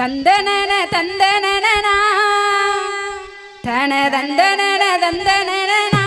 தந்தனன தந்தனனா தன தந்தனன தந்தனனா